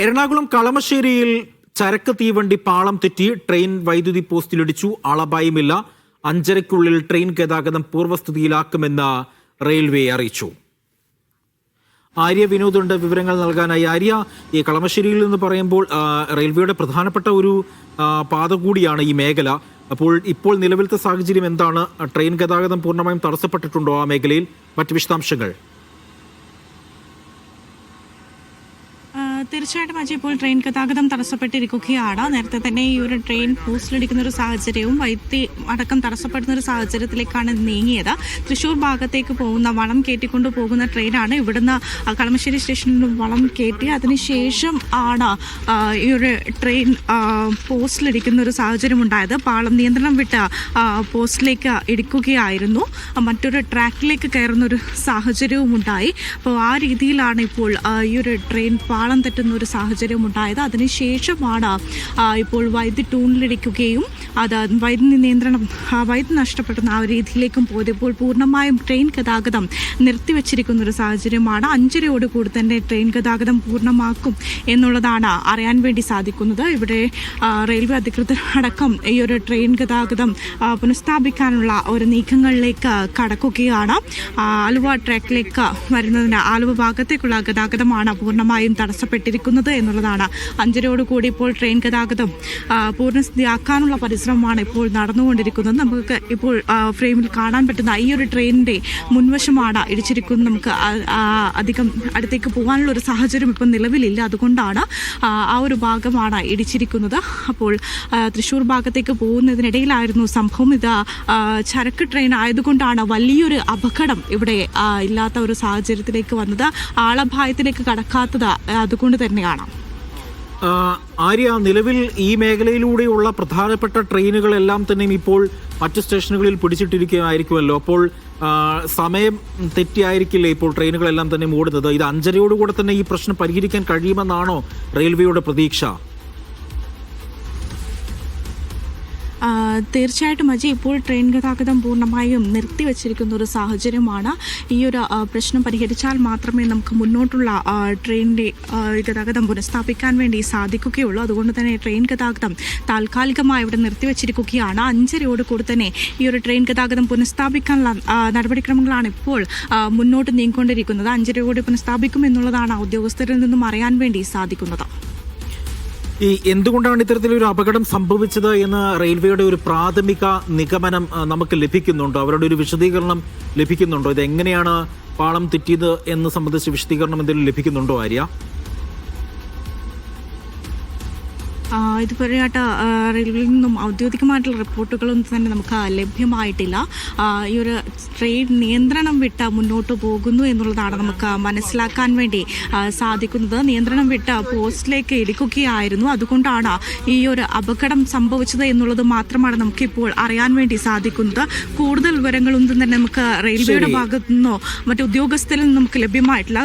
എറണാകുളം കളമശ്ശേരിയിൽ ചരക്ക് തീവണ്ടി പാളം തെറ്റി ട്രെയിൻ വൈദ്യുതി പോസ്റ്റിലിടിച്ചു. അളഭായുമില്ല അഞ്ചരയ്ക്കുള്ളിൽ ട്രെയിൻ ഗതാഗതം പൂർവസ്ഥിതിയിലാക്കുമെന്ന് റെയിൽവേ അറിയിച്ചു. ആര്യ വിനോദുണ്ട്. വിവരങ്ങൾ നൽകാനായി ആര്യ. ഈ കളമശ്ശേരിയിൽ നിന്ന് പറയുമ്പോൾ റെയിൽവേയുടെ പ്രധാനപ്പെട്ട ഒരു പാത കൂടിയാണ് ഈ മേഖല. അപ്പോൾ ഇപ്പോൾ നിലവിലത്തെ സാഹചര്യം എന്താണ്? ട്രെയിൻ ഗതാഗതം പൂർണമായും തടസ്സപ്പെട്ടിട്ടുണ്ടോ ആ മേഖലയിൽ? മറ്റ് വിശദാംശങ്ങൾ ആ, തീർച്ചയായിട്ടും അജയ് ഇപ്പോൾ ട്രെയിൻ ഗതാഗതം തടസ്സപ്പെട്ടിരിക്കുകയാണ്. നേരത്തെ തന്നെ ഈ ഒരു ട്രെയിൻ പോസ്റ്റിലിടിക്കുന്ന ഒരു സാഹചര്യവും വൈദ്യുതി അടക്കം തടസ്സപ്പെടുന്ന ഒരു സാഹചര്യത്തിലേക്കാണ് നീങ്ങിയത്. തൃശൂർ ഭാഗത്തേക്ക് പോകുന്ന വളം കയറ്റിക്കൊണ്ട് പോകുന്ന ട്രെയിനാണ് ഇവിടുന്ന് കളമശ്ശേരി സ്റ്റേഷനിൽ നിന്നും വളം കയറ്റി അതിനുശേഷം ആണ് ഈ ഒരു ട്രെയിൻ പോസ്റ്റിലിടിക്കുന്ന ഒരു സാഹചര്യം ഉണ്ടായത് പാളം നിയന്ത്രണം വിട്ട് പോസ്റ്റിലേക്ക് ഇടിക്കുകയായിരുന്നു. മറ്റൊരു ട്രാക്കിലേക്ക് കയറുന്ന ഒരു സാഹചര്യവും ഉണ്ടായി അപ്പോൾ ആ രീതിയിലാണ് ഇപ്പോൾ ഈ ഒരു ട്രെയിൻ പാളം തെറ്റുന്ന ഒരു സാഹചര്യം ഉണ്ടായത് അതിനുശേഷമാണ് ഇപ്പോൾ വൈദ്യുതി ടൂണിലിടിക്കുകയും അത് വൈദ്യുതി നിയന്ത്രണം വൈദ്യുതി നഷ്ടപ്പെടുന്ന ആ രീതിയിലേക്കും പോയത്. ഇപ്പോൾ പൂർണമായും ട്രെയിൻ ഗതാഗതം നിർത്തിവെച്ചിരിക്കുന്ന ഒരു സാഹചര്യമാണ്. അഞ്ചരയോട് കൂടി തന്നെ ട്രെയിൻ ഗതാഗതം പൂർണമാക്കും എന്നുള്ളതാണ് അറിയാൻ വേണ്ടി സാധിക്കുന്നത്. ഇവിടെ റെയിൽവേ അധികൃതർ അടക്കം ഈ ഒരു ട്രെയിൻ ഗതാഗതം പുനഃസ്ഥാപിക്കാനുള്ള ഒരു നീക്കങ്ങളിലേക്ക് കടക്കുകയാണ്. ആലുവ ട്രാക്കിലേക്ക് വരുന്നതിന് ആലുവ ഭാഗത്തേക്കുള്ള ഗതാഗതമാണ് പൂർണമായും തടസ്സപ്പെട്ടിരിക്കുന്നത് എന്നുള്ളതാണ്. അഞ്ചരയോട് കൂടി ഇപ്പോൾ ട്രെയിൻ ഗതാഗതം പൂർണസ്ഥിതിയാക്കാനുള്ള പരിശ്രമമാണ് ഇപ്പോൾ നടന്നുകൊണ്ടിരിക്കുന്നത്. നമുക്ക് ഇപ്പോൾ ഫ്രെയിമിൽ കാണാൻ പറ്റുന്ന ഈ ഒരു ട്രെയിനിന്റെ മുൻവശമാണ് ഇടിച്ചിരിക്കുന്നത്. നമുക്ക് അധികം അടുത്തേക്ക് പോകാനുള്ള ഒരു സാഹചര്യം ഇപ്പം നിലവിലില്ല. അതുകൊണ്ടാണ് ആ, ഒരു ഭാഗമാണ് ഇടിച്ചിരിക്കുന്നത്. അപ്പോൾ തൃശ്ശൂർ ഭാഗത്തേക്ക് പോകുന്നതിനിടയിലായിരുന്നു സംഭവം. ഇത് ചരക്ക് ട്രെയിൻ ആയതുകൊണ്ടാണ് വലിയൊരു അപകടം ഇവിടെ ഇല്ലാത്ത ഒരു സാഹചര്യത്തിലേക്ക് വന്നത്. ആളഭായത്തിലേക്ക് കടക്കാത്തത് അതുകൊണ്ട് തന്നെയാണ് കാണാം. ആര്യ നിലവിൽ ഈ മേഖലയിലൂടെയുള്ള പ്രധാനപ്പെട്ട ട്രെയിനുകളെല്ലാം തന്നെയും ഇപ്പോൾ മറ്റ് സ്റ്റേഷനുകളിൽ പിടിച്ചിട്ടിരിക്കുകയായിരിക്കുമല്ലോ. അപ്പോൾ സമയം തെറ്റിയായിരിക്കില്ലേ ഇപ്പോൾ ട്രെയിനുകളെല്ലാം തന്നെ ഓടുന്നത്? ഇത് അഞ്ചരയോടുകൂടെ തന്നെ ഈ പ്രശ്നം പരിഹരിക്കാൻ കഴിയുമെന്നാണോ റെയിൽവേയുടെ പ്രതീക്ഷ? തീർച്ചയായിട്ടും അജി ഇപ്പോൾ ട്രെയിൻ ഗതാഗതം പൂർണമായും നിർത്തിവെച്ചിരിക്കുന്ന ഒരു സാഹചര്യമാണ്. ഈ ഒരു പ്രശ്നം പരിഹരിച്ചാൽ മാത്രമേ നമുക്ക് മുന്നോട്ടുള്ള ട്രെയിനിന്റെ ഗതാഗതം പുനഃസ്ഥാപിക്കാൻ വേണ്ടി സാധിക്കുകയുള്ളൂ. അതുകൊണ്ട് തന്നെ ട്രെയിൻ ഗതാഗതം താൽക്കാലികമായി ഇവിടെ നിർത്തിവെച്ചിരിക്കുകയാണ്. അഞ്ചരയോട് കൂടി തന്നെ ഈ ഒരു ട്രെയിൻ ഗതാഗതം പുനഃസ്ഥാപിക്കാനുള്ള നടപടിക്രമങ്ങളാണ് ഇപ്പോൾ മുന്നോട്ട് നീങ്ങിക്കൊണ്ടിരിക്കുന്നത്. അഞ്ചരയോട് പുനഃസ്ഥാപിക്കും എന്നുള്ളതാണ് ഉദ്യോഗസ്ഥരിൽ നിന്നും അറിയാൻ വേണ്ടി സാധിക്കുന്നത്. ഈ എന്തുകൊണ്ടാണ് ഇത്തരത്തിലൊരു അപകടം സംഭവിച്ചത് എന്ന് റെയിൽവേയുടെ ഒരു പ്രാഥമിക നിഗമനം നമുക്ക് ലഭിക്കുന്നുണ്ടോ? അവരുടെ ഒരു വിശദീകരണം ലഭിക്കുന്നുണ്ടോ? ഇത് എങ്ങനെയാണ് പാളം തെറ്റിയത് എന്ന് സംബന്ധിച്ച് വിശദീകരണം എന്തെങ്കിലും ലഭിക്കുന്നുണ്ടോ ആര്യ? ഇതുവരെയായിട്ട് റെയിൽവേയിൽ നിന്നും ഔദ്യോഗികമായിട്ടുള്ള റിപ്പോർട്ടുകളൊന്നും തന്നെ നമുക്ക് ലഭ്യമായിട്ടില്ല. ഈ ഒരു ട്രെയിൻ നിയന്ത്രണം വിട്ട് മുന്നോട്ട് പോകുന്നു എന്നുള്ളതാണ് നമുക്ക് മനസ്സിലാക്കാൻ വേണ്ടി സാധിക്കുന്നത്. നിയന്ത്രണം വിട്ട് പോസ്റ്റിലേക്ക് ഇടിക്കുകയായിരുന്നു. അതുകൊണ്ടാണ് ഈ ഒരു അപകടം സംഭവിച്ചത് എന്നുള്ളത് മാത്രമാണ് നമുക്കിപ്പോൾ അറിയാൻ വേണ്ടി സാധിക്കുന്നത്. കൂടുതൽ വിവരങ്ങളൊന്നും തന്നെ നമുക്ക് റെയിൽവേയുടെ ഭാഗത്തു നിന്നോ മറ്റു ഉദ്യോഗസ്ഥരിൽ നിന്നും നമുക്ക് ലഭ്യമായിട്ടില്ല.